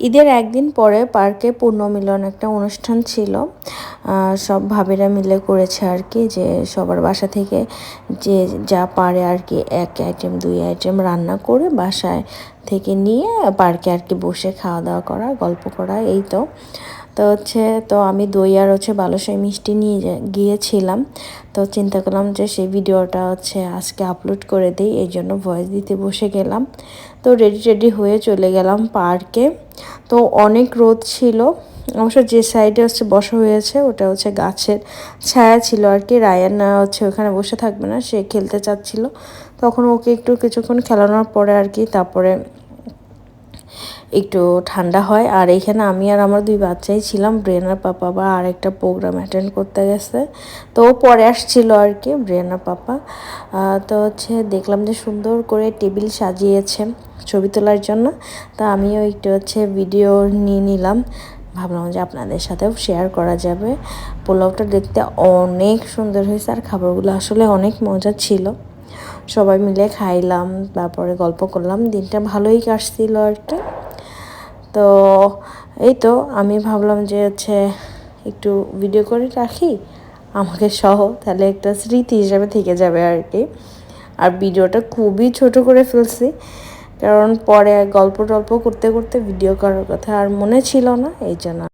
ঈদের একদিন পরে পার্কে পূর্ণমিলন একটা অনুষ্ঠান ছিল। সব ভাবিরা মিলে করেছে আর কি যে সবার বাসা থেকে যে যা পারে আর কি এক আইটেম দুই আইটেম রান্না করে বাসায় থেকে নিয়ে পার্কে আর কি বসে খাওয়া দাওয়া করা, গল্প করা, এই তো। তো হচ্ছে, তো আমি দই আর হচ্ছে বালুশাই মিষ্টি নিয়ে গিয়েছিলাম। তো চিন্তা করলাম যে সেই ভিডিওটা হচ্ছে আজকে আপলোড করে দিই, এই জন্য ভয়েস দিতে বসে গেলাম। তো রেডি টেডি হয়ে চলে গেলাম পার্কে তো অনেক রোদ ছিল, অবশ্য যে সাইডে হচ্ছে বসা হয়েছে, ওটা হচ্ছে গাছের ছায়া ছিল আর কি। রায়ান হচ্ছে ওখানে বসে থাকবে না, সে খেলতে চাচ্ছিল। তখন ওকে একটু কিছুক্ষণ খেলানোর পরে আর কি, তারপরে একটু ঠান্ডা হয়। আর এখানে আমি আর আমার দুই বাচ্চাই ছিলাম। ব্রেনার পাপা বা আর একটা প্রোগ্রাম অ্যাটেন্ড করতে গেছে। তো ও পরে আসছিল আর কি ব্রেনার পাপা। তো হচ্ছে দেখলাম যে সুন্দর করে টেবিল সাজিয়েছে ছবি তোলার জন্য। তা আমিও একটু হচ্ছে ভিডিও নিয়ে নিলাম। ভাবলাম যে আপনাদের সাথেও শেয়ার করা যাবে। পোলাওটা দেখতে অনেক সুন্দর হয়েছে আর খাবারগুলো আসলে অনেক মজা ছিল। সবাই মিলে খাইলাম, তারপরে গল্প করলাম। দিনটা ভালোই কাটছিল একটা তো এই তো আমি ভাবলাম যে হচ্ছে একটু ভিডিও করে রাখি, আমাকে সহ তাহলে একটা স্মৃতি হিসাবে থেকে যাবে আর কি। আর ভিডিওটা খুবই ছোট করে ফেলছি, কারণ পরে গল্প টল্প করতে করতে ভিডিও করার কথা আর মনে ছিল না, এই জন্য